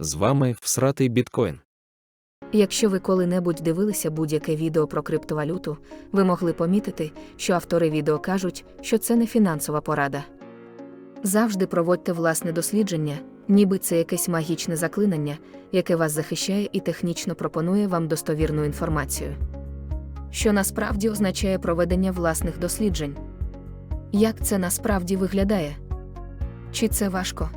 З вами всратий біткоін. Якщо ви коли-небудь дивилися будь-яке відео про криптовалюту, ви могли помітити, що автори відео кажуть, що це не фінансова порада. Завжди проводьте власне дослідження, ніби це якесь магічне заклинання, яке вас захищає і технічно пропонує вам достовірну інформацію. Що насправді означає проведення власних досліджень? Як це насправді виглядає? Чи це важко?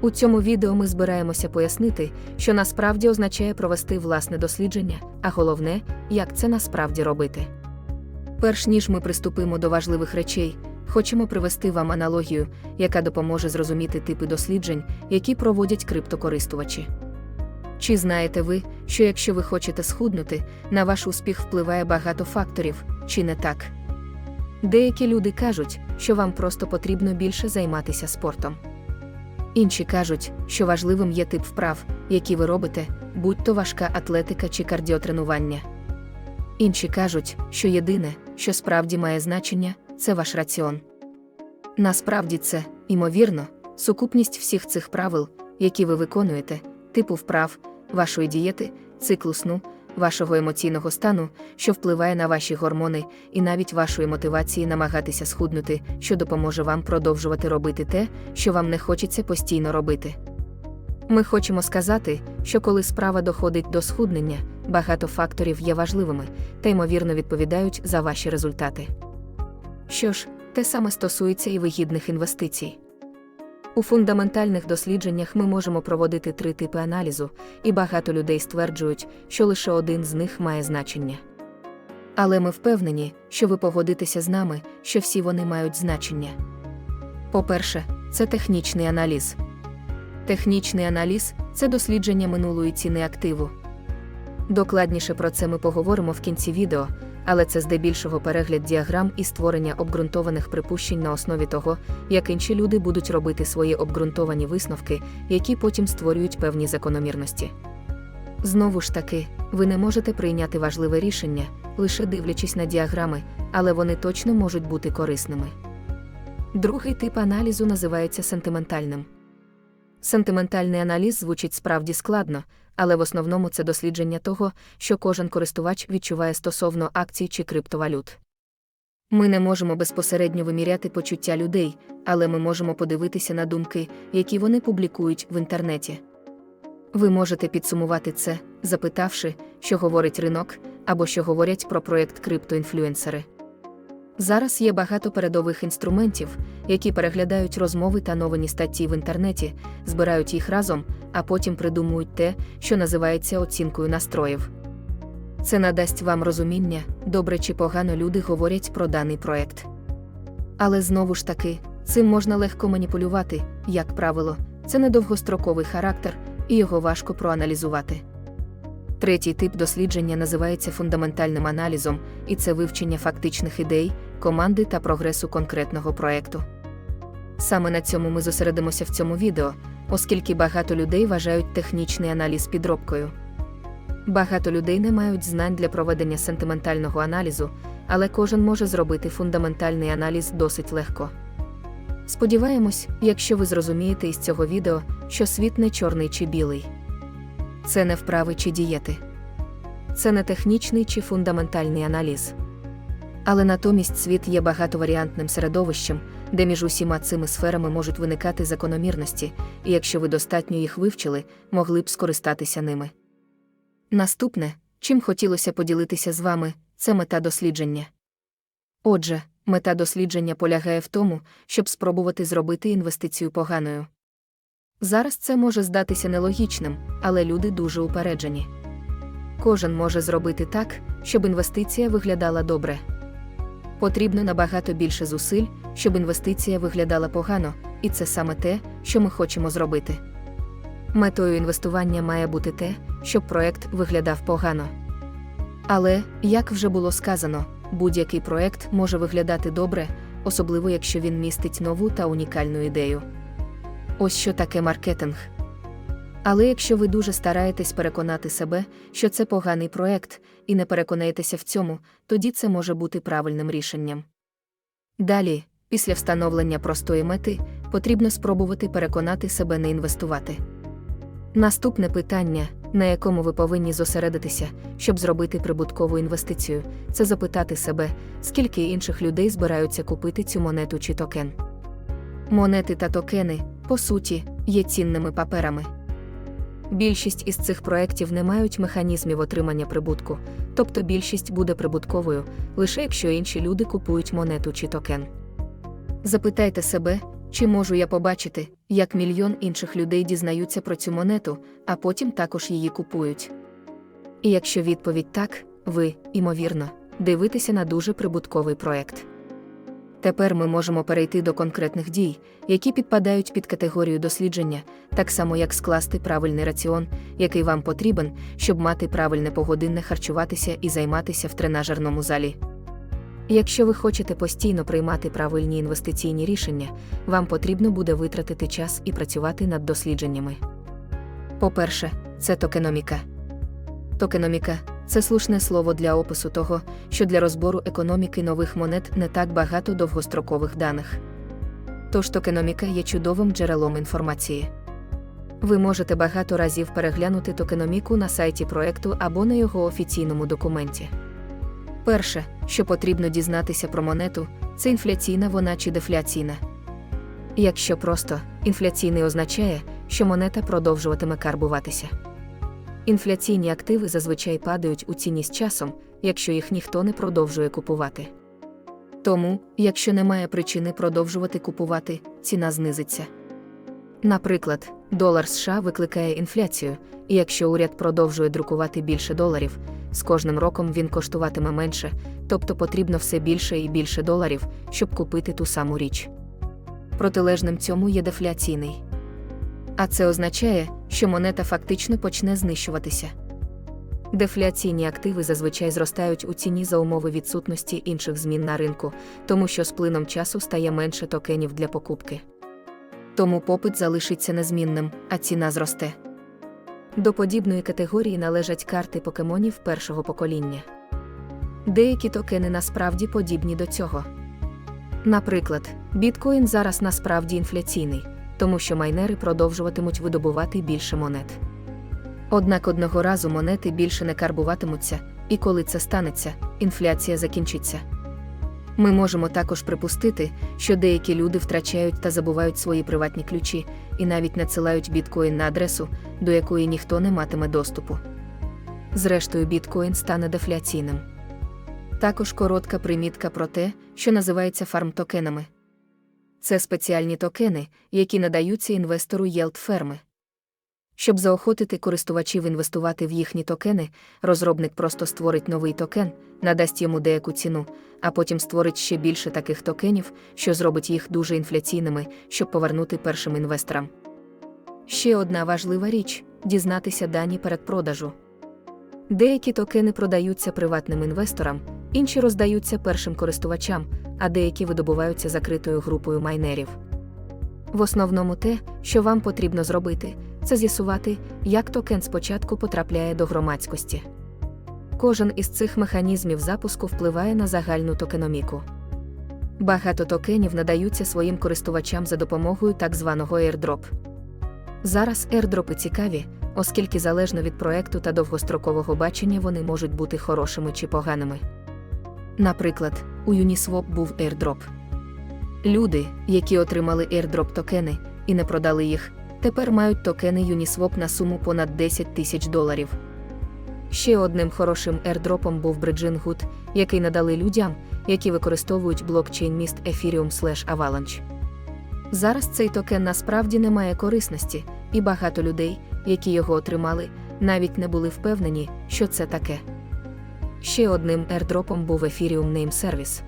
У цьому відео ми збираємося пояснити, що насправді означає провести власне дослідження, а головне, як це насправді робити. Перш ніж ми приступимо до важливих речей, хочемо привести вам аналогію, яка допоможе зрозуміти типи досліджень, які проводять криптокористувачі. Чи знаєте ви, що якщо ви хочете схуднути, на ваш успіх впливає багато факторів, чи не так? Деякі люди кажуть, що вам просто потрібно більше займатися спортом. Інші кажуть, що важливим є тип вправ, які ви робите, будь то важка атлетика чи кардіотренування. Інші кажуть, що єдине, що справді має значення, це ваш раціон. Насправді це, ймовірно, сукупність всіх цих правил, які ви виконуєте, типу вправ, вашої дієти, циклу сну, вашого емоційного стану, що впливає на ваші гормони, і навіть вашої мотивації намагатися схуднути, що допоможе вам продовжувати робити те, що вам не хочеться постійно робити. Ми хочемо сказати, що коли справа доходить до схуднення, багато факторів є важливими та ймовірно відповідають за ваші результати. Що ж, те саме стосується і вигідних інвестицій. У фундаментальних дослідженнях ми можемо проводити три типи аналізу, і багато людей стверджують, що лише один з них має значення. Але ми впевнені, що ви погодитеся з нами, що всі вони мають значення. По-перше, це технічний аналіз. Технічний аналіз це дослідження минулої ціни активу. Докладніше про це ми поговоримо в кінці відео, але це здебільшого перегляд діаграм і створення обґрунтованих припущень на основі того, як інші люди будуть робити свої обґрунтовані висновки, які потім створюють певні закономірності. Знову ж таки, ви не можете прийняти важливе рішення, лише дивлячись на діаграми, але вони точно можуть бути корисними. Другий тип аналізу називається сентиментальним. Сентиментальний аналіз звучить справді складно, але в основному це дослідження того, що кожен користувач відчуває стосовно акцій чи криптовалют. Ми не можемо безпосередньо виміряти почуття людей, але ми можемо подивитися на думки, які вони публікують в інтернеті. Ви можете підсумувати це, запитавши, що говорить ринок, або що говорять про проєкт криптоінфлюенсери. Зараз є багато передових інструментів, які переглядають розмови та новини статті в інтернеті, збирають їх разом, а потім придумують те, що називається оцінкою настроїв. Це надасть вам розуміння, добре чи погано люди говорять про даний проект. Але знову ж таки, цим можна легко маніпулювати, як правило, це недовгостроковий характер, і його важко проаналізувати. Третій тип дослідження називається фундаментальним аналізом, і це вивчення фактичних ідей, команди та прогресу конкретного проекту. Саме на цьому ми зосередимося в цьому відео, оскільки багато людей вважають технічний аналіз підробкою. Багато людей не мають знань для проведення сентиментального аналізу, але кожен може зробити фундаментальний аналіз досить легко. Сподіваємось, якщо ви зрозумієте із цього відео, що світ не чорний чи білий. Це не вправи чи дієти. Це не технічний чи фундаментальний аналіз. Але натомість світ є багатоваріантним середовищем, де між усіма цими сферами можуть виникати закономірності, і якщо ви достатньо їх вивчили, могли б скористатися ними. Наступне, чим хотілося поділитися з вами, це мета дослідження. Отже, мета дослідження полягає в тому, щоб спробувати зробити інвестицію поганою. Зараз це може здатися нелогічним, але люди дуже упереджені. Кожен може зробити так, щоб інвестиція виглядала добре. Потрібно набагато більше зусиль, щоб інвестиція виглядала погано, і це саме те, що ми хочемо зробити. Метою інвестування має бути те, щоб проект виглядав погано. Але, як вже було сказано, будь-який проект може виглядати добре, особливо якщо він містить нову та унікальну ідею. Ось що таке маркетинг. Але якщо ви дуже стараєтесь переконати себе, що це поганий проект, і не переконаєтеся в цьому, тоді це може бути правильним рішенням. Далі, після встановлення простої мети, потрібно спробувати переконати себе не інвестувати. Наступне питання, на якому ви повинні зосередитися, щоб зробити прибуткову інвестицію, це запитати себе, скільки інших людей збираються купити цю монету чи токен. Монети та токени, по суті, є цінними паперами. Більшість із цих проєктів не мають механізмів отримання прибутку, тобто більшість буде прибутковою, лише якщо інші люди купують монету чи токен. Запитайте себе, чи можу я побачити, як мільйон інших людей дізнаються про цю монету, а потім також її купують. І якщо відповідь так, ви, імовірно, дивитеся на дуже прибутковий проект. Тепер ми можемо перейти до конкретних дій, які підпадають під категорію дослідження, так само як скласти правильний раціон, який вам потрібен, щоб мати правильне погодинне харчуватися і займатися в тренажерному залі. Якщо ви хочете постійно приймати правильні інвестиційні рішення, вам потрібно буде витратити час і працювати над дослідженнями. По-перше, це токеноміка. Токеноміка це слушне слово для опису того, що для розбору економіки нових монет не так багато довгострокових даних. Тож токеноміка є чудовим джерелом інформації. Ви можете багато разів переглянути токеноміку на сайті проекту або на його офіційному документі. Перше, що потрібно дізнатися про монету, це інфляційна вона чи дефляційна. Якщо просто, інфляційний означає, що монета продовжуватиме карбуватися. Інфляційні активи зазвичай падають у ціні з часом, якщо їх ніхто не продовжує купувати. Тому, якщо немає причини продовжувати купувати, ціна знизиться. Наприклад, долар США викликає інфляцію, і якщо уряд продовжує друкувати більше доларів, з кожним роком він коштуватиме менше, тобто потрібно все більше і більше доларів, щоб купити ту саму річ. Протилежним цьому є дефляційний. А це означає, що монета фактично почне знищуватися. Дефляційні активи зазвичай зростають у ціні за умови відсутності інших змін на ринку, тому що з плином часу стає менше токенів для покупки. Тому попит залишиться незмінним, а ціна зросте. До подібної категорії належать карти покемонів першого покоління. Деякі токени насправді подібні до цього. Наприклад, біткоін зараз насправді інфляційний, тому що майнери продовжуватимуть видобувати більше монет. Однак одного разу монети більше не карбуватимуться, і коли це станеться, інфляція закінчиться. Ми можемо також припустити, що деякі люди втрачають та забувають свої приватні ключі і навіть надсилають біткоін на адресу, до якої ніхто не матиме доступу. Зрештою, біткоін стане дефляційним. Також коротка примітка про те, що називається фармтокенами. Це спеціальні токени, які надаються інвестору Єлд-ферми. Щоб заохотити користувачів інвестувати в їхні токени, розробник просто створить новий токен, надасть йому деяку ціну, а потім створить ще більше таких токенів, що зробить їх дуже інфляційними, щоб повернути першим інвесторам. Ще одна важлива річ дізнатися дані передпродажу. Деякі токени продаються приватним інвесторам, інші роздаються першим користувачам, а деякі видобуваються закритою групою майнерів. В основному те, що вам потрібно зробити, це з'ясувати, як токен спочатку потрапляє до громадськості. Кожен із цих механізмів запуску впливає на загальну токеноміку. Багато токенів надаються своїм користувачам за допомогою так званого airdrop. Зараз airdropи цікаві, оскільки залежно від проекту та довгострокового бачення вони можуть бути хорошими чи поганими. Наприклад, у Uniswap був airdrop. Люди, які отримали airdrop токени і не продали їх, тепер мають токени Uniswap на суму понад 10 тисяч доларів. Ще одним хорошим airdropом був Bridging Good, який надали людям, які використовують блокчейн міст Ethereum Avalanche. Зараз цей токен насправді не має корисності, і багато людей, які його отримали, навіть не були впевнені, що це таке. Ще одним ердропом був Ethereum Name Service.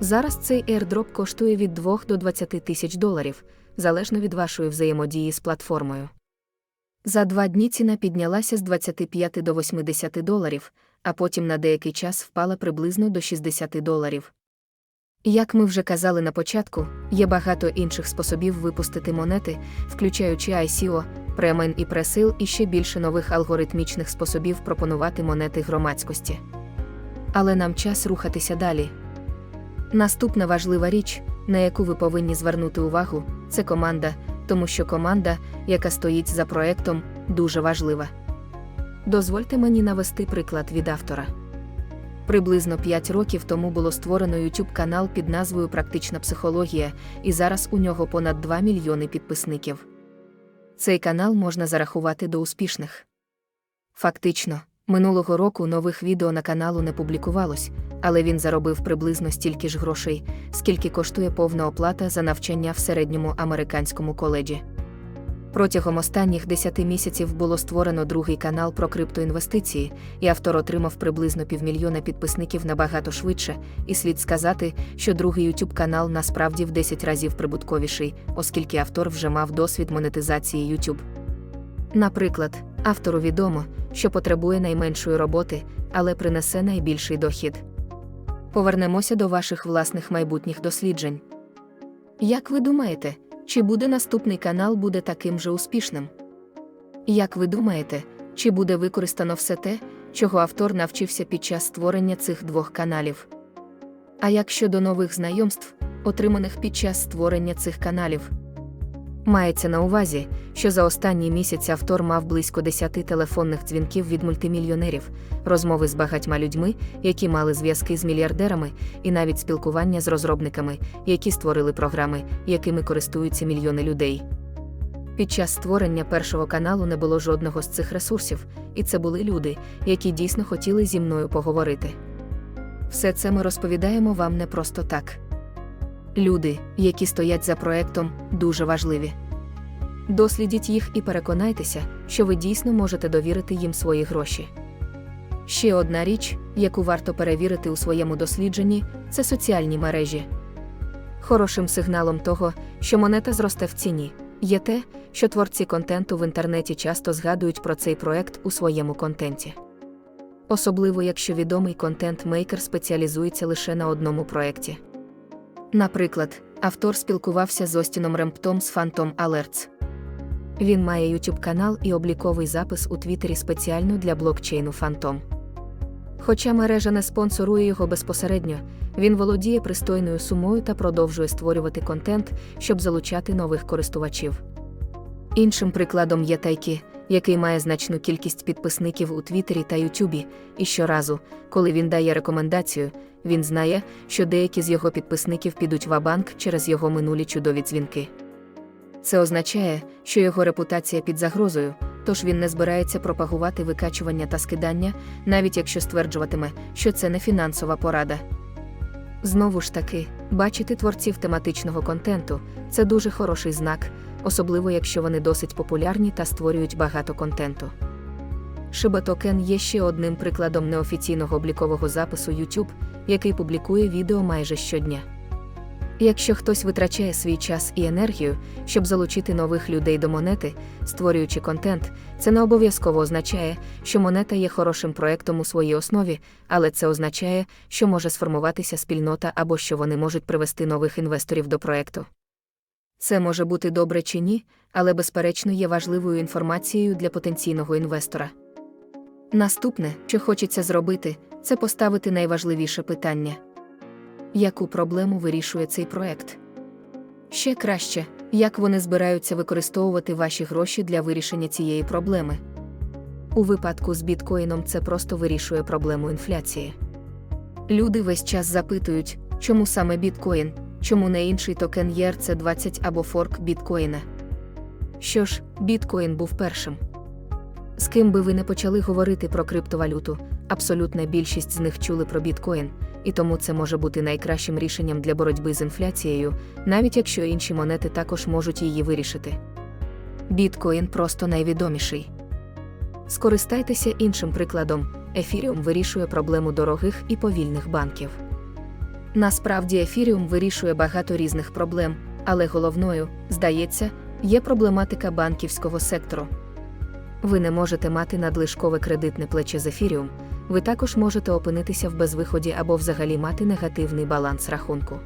Зараз цей airdrop коштує від 2 до 20 тисяч доларів, залежно від вашої взаємодії з платформою. За два дні ціна піднялася з 25 до 80 доларів, а потім на деякий час впала приблизно до 60 доларів. Як ми вже казали на початку, є багато інших способів випустити монети, включаючи ICO, премен і пресил, і ще більше нових алгоритмічних способів пропонувати монети громадськості. Але нам час рухатися далі. Наступна важлива річ, на яку ви повинні звернути увагу, це команда, тому що команда, яка стоїть за проектом, дуже важлива. Дозвольте мені навести приклад від автора. Приблизно 5 років тому було створено YouTube канал під назвою Практична психологія, і зараз у нього понад 2 мільйони підписників. Цей канал можна зарахувати до успішних. Фактично, минулого року нових відео на каналу не публікувалось, але він заробив приблизно стільки ж грошей, скільки коштує повна оплата за навчання в середньому американському коледжі. Протягом останніх 10 місяців було створено другий канал про криптоінвестиції, і автор отримав приблизно півмільйона підписників набагато швидше, і слід сказати, що другий YouTube канал насправді в 10 разів прибутковіший, оскільки автор вже мав досвід монетизації YouTube. Наприклад, автору відомо, що потребує найменшої роботи, але принесе найбільший дохід. Повернемося до ваших власних майбутніх досліджень. Як ви думаєте, чи буде наступний канал буде таким же успішним? Як ви думаєте, чи буде використано все те, чого автор навчився під час створення цих двох каналів? А як щодо нових знайомств, отриманих під час створення цих каналів? Мається на увазі, що за останній місяць автор мав близько 10 телефонних дзвінків від мультимільйонерів, розмови з багатьма людьми, які мали зв'язки з мільярдерами, і навіть спілкування з розробниками, які створили програми, якими користуються мільйони людей. Під час створення першого каналу не було жодного з цих ресурсів, і це були люди, які дійсно хотіли зі мною поговорити. Все це ми розповідаємо вам не просто так. Люди, які стоять за проектом, дуже важливі. Дослідіть їх і переконайтеся, що ви дійсно можете довірити їм свої гроші. Ще одна річ, яку варто перевірити у своєму дослідженні, це соціальні мережі. Хорошим сигналом того, що монета зросте в ціні, є те, що творці контенту в інтернеті часто згадують про цей проект у своєму контенті. Особливо якщо відомий контент-мейкер спеціалізується лише на одному проєкті. Наприклад, автор спілкувався з Остіном Ремптом з Phantom Alerts. Він має YouTube канал і обліковий запис у Твіттері спеціально для блокчейну Phantom. Хоча мережа не спонсорує його безпосередньо, він володіє пристойною сумою та продовжує створювати контент, щоб залучати нових користувачів. Іншим прикладом є Тайкі, який має значну кількість підписників у Твіттері та Ютубі, і щоразу, коли він дає рекомендацію, він знає, що деякі з його підписників підуть в банк через його минулі чудові дзвінки. Це означає, що його репутація під загрозою, тож він не збирається пропагувати викачування та скидання, навіть якщо стверджуватиме, що це не фінансова порада. Знову ж таки, бачити творців тематичного контенту це дуже хороший знак, особливо якщо вони досить популярні та створюють багато контенту. Шибатокен є ще одним прикладом неофіційного облікового запису YouTube, який публікує відео майже щодня. Якщо хтось витрачає свій час і енергію, щоб залучити нових людей до монети, створюючи контент, це не обов'язково означає, що монета є хорошим проектом у своїй основі, але це означає, що може сформуватися спільнота або що вони можуть привести нових інвесторів до проекту. Це може бути добре чи ні, але безперечно є важливою інформацією для потенційного інвестора. Наступне, що хочеться зробити, це поставити найважливіше питання. Яку проблему вирішує цей проект? Ще краще, як вони збираються використовувати ваші гроші для вирішення цієї проблеми. У випадку з біткоїном це просто вирішує проблему інфляції. Люди весь час запитують, чому саме біткоін, чому не інший токен ERC20 або форк біткоїна. Що ж, біткоін був першим. З ким би ви не почали говорити про криптовалюту, абсолютна більшість з них чули про біткоін, і тому це може бути найкращим рішенням для боротьби з інфляцією, навіть якщо інші монети також можуть її вирішити. Біткоін просто найвідоміший. Скористайтеся іншим прикладом: Ефіріум вирішує проблему дорогих і повільних банків. Насправді, ефіріум вирішує багато різних проблем, але головною, здається, є проблематика банківського сектору. Ви не можете мати надлишкове кредитне плече з ефіріум, ви також можете опинитися в безвиході або взагалі мати негативний баланс рахунку.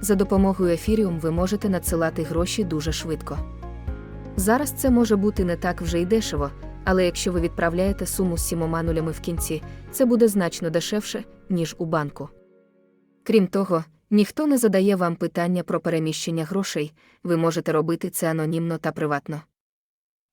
За допомогою ефіріум ви можете надсилати гроші дуже швидко. Зараз це може бути не так вже й дешево, але якщо ви відправляєте суму з сімома нулями в кінці, це буде значно дешевше, ніж у банку. Крім того, ніхто не задає вам питання про переміщення грошей, ви можете робити це анонімно та приватно.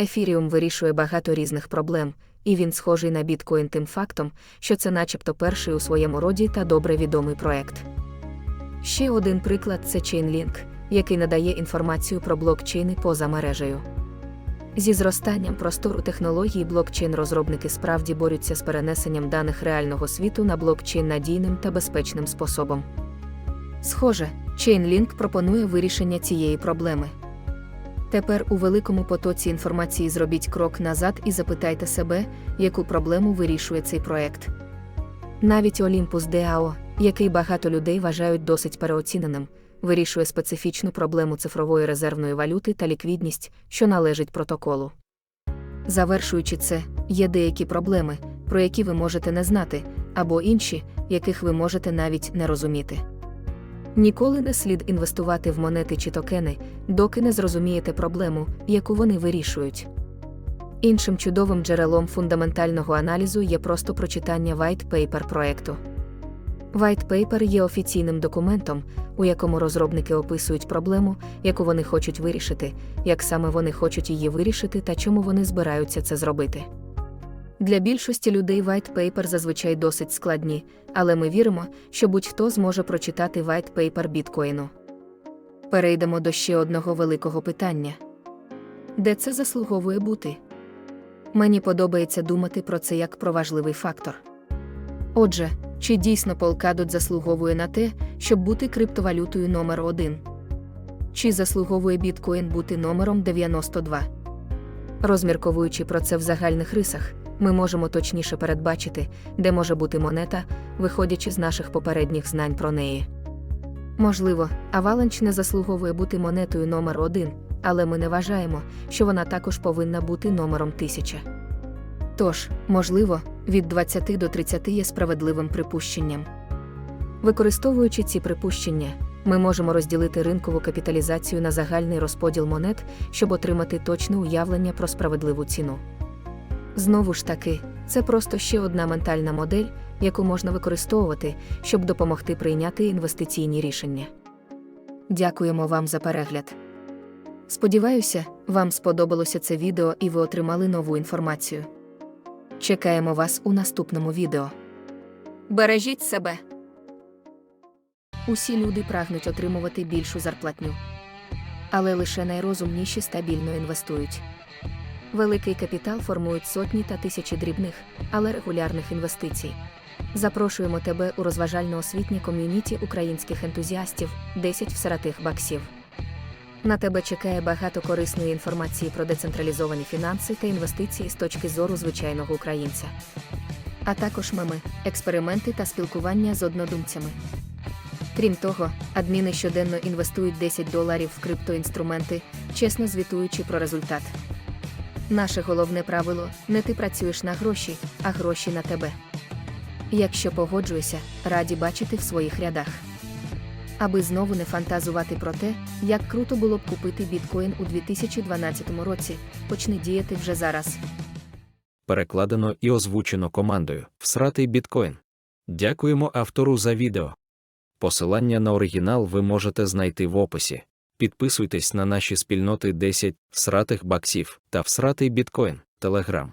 Ефіріум вирішує багато різних проблем, і він схожий на біткоін тим фактом, що це начебто перший у своєму роді та добре відомий проект. Ще один приклад це Chainlink, який надає інформацію про блокчейни поза мережею. Зі зростанням простору технологій блокчейн-розробники справді борються з перенесенням даних реального світу на блокчейн надійним та безпечним способом. Схоже, Chainlink пропонує вирішення цієї проблеми. Тепер у великому потоці інформації зробіть крок назад і запитайте себе, яку проблему вирішує цей проект. Навіть Olympus DAO, який багато людей вважають досить переоціненим, вирішує специфічну проблему цифрової резервної валюти та ліквідність, що належить протоколу. Завершуючи це, є деякі проблеми, про які ви можете не знати, або інші, яких ви можете навіть не розуміти. Ніколи не слід інвестувати в монети чи токени, доки не зрозумієте проблему, яку вони вирішують. Іншим чудовим джерелом фундаментального аналізу є просто прочитання white paper проекту. White paper є офіційним документом, у якому розробники описують проблему, яку вони хочуть вирішити, як саме вони хочуть її вирішити та чому вони збираються це зробити. Для більшості людей white paper зазвичай досить складні, але ми віримо, що будь-хто зможе прочитати white paper біткоїну. Перейдемо до ще одного великого питання: де це заслуговує бути? Мені подобається думати про це як про важливий фактор. Отже, чи дійсно Polkadot заслуговує на те, щоб бути криптовалютою номер 1 Чи заслуговує біткоін бути номером 92? Розмірковуючи про це в загальних рисах, ми можемо точніше передбачити, де може бути монета, виходячи з наших попередніх знань про неї. Можливо, Avalanche не заслуговує бути монетою номер 1 але ми не вважаємо, що вона також повинна бути номером 1000. Тож, можливо, від 20 до 30 є справедливим припущенням. Використовуючи ці припущення, ми можемо розділити ринкову капіталізацію на загальний розподіл монет, щоб отримати точне уявлення про справедливу ціну. Знову ж таки, це просто ще одна ментальна модель, яку можна використовувати, щоб допомогти прийняти інвестиційні рішення. Дякуємо вам за перегляд. Сподіваюся, вам сподобалося це відео і ви отримали нову інформацію. Чекаємо вас у наступному відео. Бережіть себе. Усі люди прагнуть отримувати більшу зарплатню. Але лише найрозумніші стабільно інвестують. Великий капітал формують сотні та тисячі дрібних, але регулярних інвестицій. Запрошуємо тебе у розважально-освітнє ком'юніті українських ентузіастів 10 всератих баксів. На тебе чекає багато корисної інформації про децентралізовані фінанси та інвестиції з точки зору звичайного українця. А також меми, експерименти та спілкування з однодумцями. Крім того, адміни щоденно інвестують 10 доларів в криптоінструменти, чесно звітуючи про результат. Наше головне правило не ти працюєш на гроші, а гроші на тебе. Якщо погоджуєшся, раді бачити в своїх рядах. Аби знову не фантазувати про те, як круто було б купити біткоін у 2012 році, почни діяти вже зараз. Перекладено і озвучено командою Всратий біткоін. Дякуємо автору за відео. Посилання на оригінал ви можете знайти в описі. Підписуйтесь на наші спільноти 10 всратих баксів та всратий біткоін, Телеграм.